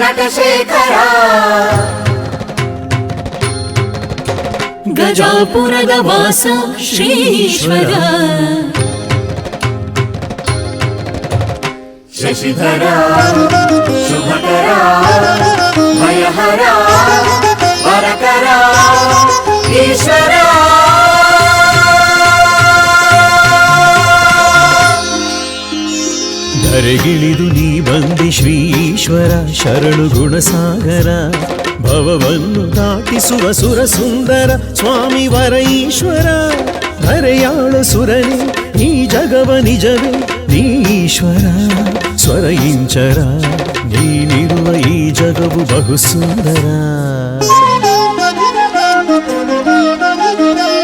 नटशेखरा। गजापुरगवास श्रीश्वर। शशिधरा शुभकरा भयहरा ಧರೆಗಿಳಿದು ನೀ ಬಂದಿ ಶ್ರೀಶ್ವರ ಶರಣು ಗುಣಸಾಗರ ಭವವನ್ನು ದಾಟಿಸುವ ಸುರ ಸುಂದರ ಸ್ವಾಮಿ ವರ ಈಶ್ವರ ಧರೆಯಾಳ ಸುರನೆ ಈ ಜಗವ ನಿಜವೇ ನೀ ಈಶ್ವರ ಸ್ವರ ಇಂಚರ ನೀನಿರುವ ಈ ಜಗವು ಬಹು ಸುಂದರ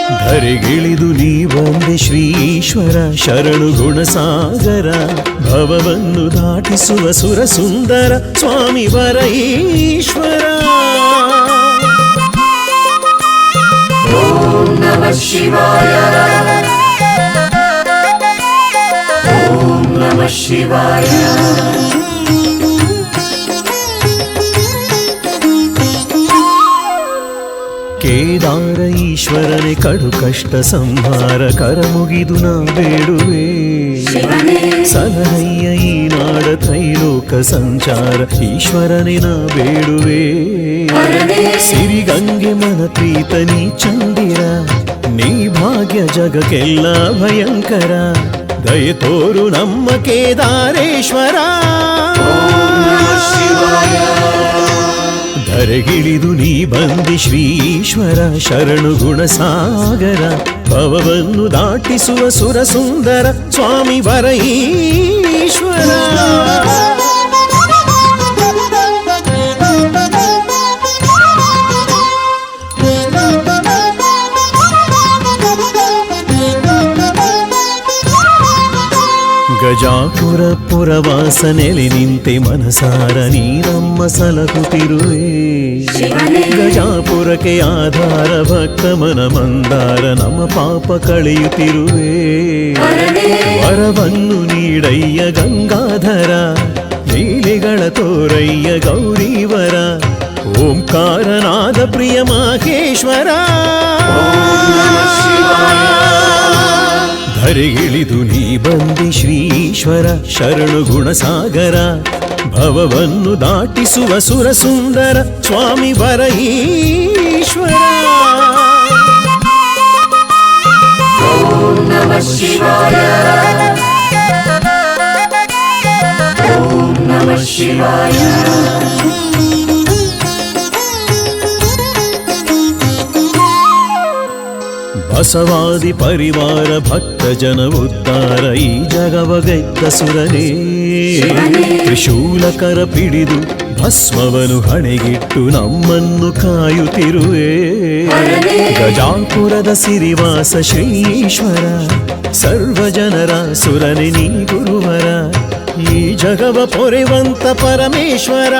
ಧರೆಗಿಳಿದು ನೀ ಬಂದೆ ಶ್ರೀಶ್ವರ ಶರಣು ಗುಣಸಾಗರ, ಭವವನ್ನು ದಾಟಿಸುವ ಸುರ ಸುಂದರ ಸ್ವಾಮಿ ವರ ಈಶ್ವರ ಶಿವಾಯ. ಓಂ ನಮ ಶಿವಾಯ. ಈಶ್ವರನೆ ಕಡು ಕಷ್ಟ ಸಂಹಾರ ಕರ ಮುಗಿದು ನಾ ಬೇಡುವೆ. ಸಲಹಯ್ಯ ಈ ನಾಡ ತ್ರೈಲೋಕ ಸಂಚಾರ ಈಶ್ವರನೆ ನಾ ಬೇಡುವೆ. ಸಿರಿಗಂಗೆ ಮನ ಪ್ರೀತ ನೀ ಚಂದಿರ ನೀ ಭಾಗ್ಯ ಜಗಕ್ಕೆಲ್ಲ ಭಯಂಕರ. ದಯ ತೋರು ನಮ್ಮ ಕೇದಾರೇಶ್ವರ. ಧರೆಗಿಳಿದು ನೀ ಬಂದಿ ಶ್ರೀಶ್ವರ ಶರಣು ಗುಣಸಾಗರ ಭವವನ್ನು ದಾಟಿಸುವ ಸುರಸುಂದರ ಸ್ವಾಮಿ ವರ ಈಶ್ವರ. ಗಜಾಪುರ ಪುರವಾಸ ನೆಲೆ ನಿಂತೆ ಮನಸಾರ ನೀರಮ್ಮ ಸಲಕುತ್ತಿರುವೆ ಸಲಹುತ್ತಿರುವೆ ಗಜಾಪುರಕ್ಕೆ ಆಧಾರ ಭಕ್ತ ಮನ ಮಂದಾರ ನಮ್ಮ ಪಾಪ ಕಳೆಯುತ್ತಿರುವೆ. ವರವನ್ನು ನೀಡಯ್ಯ ಗಂಗಾಧರ ಲೀಲೆಗಳ ತೋರಯ್ಯ ಗೌರೀವರ ಓಂಕಾರನಾದ ಪ್ರಿಯ ಮಾಹೇಶ್ವರ. ಧರೆಗಿಳಿದು ನೀ ಬಂದಿ ಶ್ರೀಶ್ವರ ಶರಣು ಗುಣಸಾಗರ ಭವವನ್ನು ದಾಟಿಸುವ ಸುರ ಸುಂದರ ಸ್ವಾಮಿ ವರ ಈಶ್ವರ ಓಂ ನಮ ಶಿವಾಯ ಬಸವಾದಿ ಪರಿವಾರ ಭಕ್ತ ಜನ ಉದ್ಧಾರ ಈ ಜಗವ ಗೆದ್ದ ಸುರನೇ. ತ್ರಿಶೂಲಕರ ಪಿಡಿದು ಭಸ್ಮವನು ಹಣೆಗಿಟ್ಟು ನಮ್ಮನ್ನು ಕಾಯುತ್ತಿರುವೆ. ಗಜಾಪುರದ ಸಿರಿವಾಸ ಶ್ರೀಶ್ವರ ಸರ್ವ ಜನರ ಸುರನೆ ನೀ ಗುರುವರ. ಈ ಜಗವ ಪೊರೆವಂತ ಪರಮೇಶ್ವರ.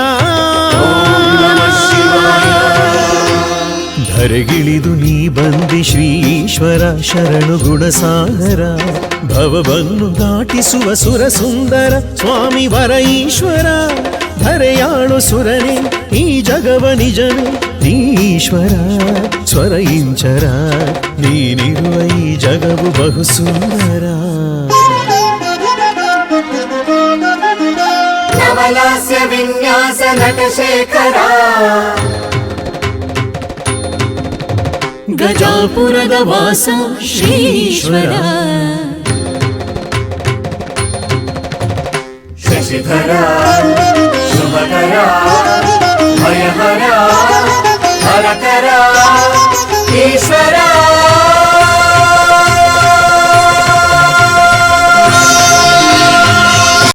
ಧರೆಗಿಳಿದು ನೀ ಬಂದಿ ಶ್ರೀಶ್ವರ ಶರಣು ಗುಣಸಾಗರ ಭವವನ್ನು ದಾಟಿಸುವ ಸುರ ಸುಂದರ ಸ್ವಾಮಿ ವರ ಈಶ್ವರ ಧರೆಯಾಳು ಸುರನೆ ಈ ಜಗವ ನಿಜವೇ ನೀಶ್ವರ ಸ್ವರ ಇಂಚರ ನೀನಿರುವ ಈ ಜಗವು ಬಹು ಸುಂದರ ನವಲಾಸ್ಯ ವಿನ್ಯಾಸ ನಟಶೇಖರ पुरगवास श्रीश्वर शशिधरा शुभकरा भयहरा हरकरा ईश्वरा